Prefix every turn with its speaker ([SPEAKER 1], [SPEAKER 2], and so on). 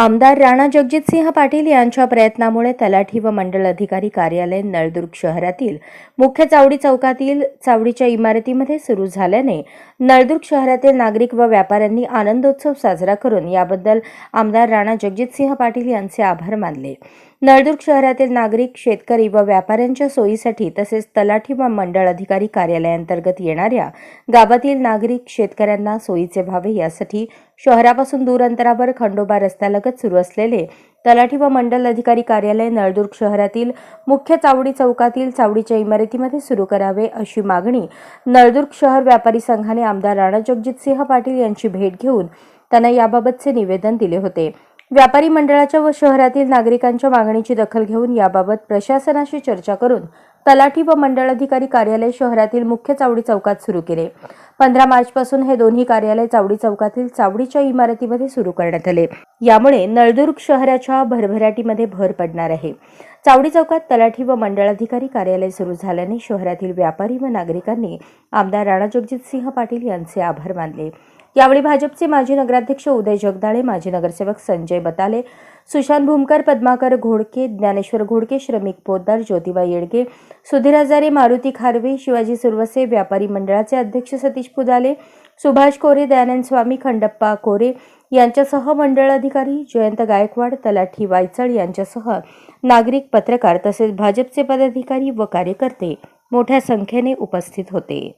[SPEAKER 1] आमदार राणा जगजितसिंह पाटील यांच्या प्रयत्नामुळे तलाठी व मंडळ अधिकारी कार्यालय नळदुर्ग शहरातील मुख्य चावडी चौकातील चावडीच्या इमारतीमध्ये सुरू झाल्याने नळदुर्ग शहरातील नागरिक व व्यापाऱ्यांनी आनंदोत्सव साजरा करून याबद्दल आमदार राणा जगजितसिंह पाटील यांचे आभार मानले. नळदुर्ग शहरातील नागरिक शेतकरी व व्यापाऱ्यांच्या सोयीसाठी तसेच तलाठी व मंडळ अधिकारी कार्यालयांतर्गत येणाऱ्या गावातील नागरिक शेतकऱ्यांना सोयीचे व्हावे यासाठी शहरापासून दूर अंतरावर खंडोबा रस्त्यालगत सुरू असलेले तलाठी व मंडल अधिकारी कार्यालय नळदुर्ग शहरातील मुख्य चावडी चौकातील चावडीच्या इमारतीमध्ये सुरू करावे अशी मागणी नळदुर्ग शहर व्यापारी संघाने आमदार राणा जगजितसिंह पाटील यांची भेट घेऊन त्यांना याबाबतचे निवेदन दिले होते. व्यापारी मंडळाच्या व शहरातील नागरिकांच्या मागणीची दखल घेऊन याबाबत प्रशासनाशी चर्चा करून तलाठी व मंडळ अधिकारी कार्यालय शहरातील मुख्य चावडी चौकात सुरू केले. पंधरा मार्चपासून हे दोन्ही कार्यालय चावडी चौकातील चावडीच्या इमारतीमध्ये सुरू करण्यात आले. यामुळे नळदुर्ग शहराच्या भरभराटीमध्ये भर पडणार आहे. चावडी चौकात तलाठी व मंडळ अधिकारी कार्यालय सुरू झाल्याने शहरातील व्यापारी व नागरिकांनी आमदार राणा जगजितसिंह पाटील यांचे आभार मानले. यावेळी भाजपचे माजी नगराध्यक्ष उदय जगदाळे माजी नगरसेवक संजय बताले सुशांत भूमकर पद्माकर घोडके ज्ञानेश्वर घोडके श्रमिक पोद्दार ज्योतिबा येडगे सुधीर हजारे मारुती खारवे शिवाजी सुरवसे व्यापारी मंडळाचे अध्यक्ष सतीश पुदाले सुभाष कोरे दयानंद स्वामी खंडप्पा कोरे यांच्यासह मंडळ अधिकारी जयंत गायकवाड तलाठी वायचळ यांच्यासह नागरिक पत्रकार तसेच भाजपचे पदाधिकारी व कार्यकर्ते मोठ्या संख्येने उपस्थित होते.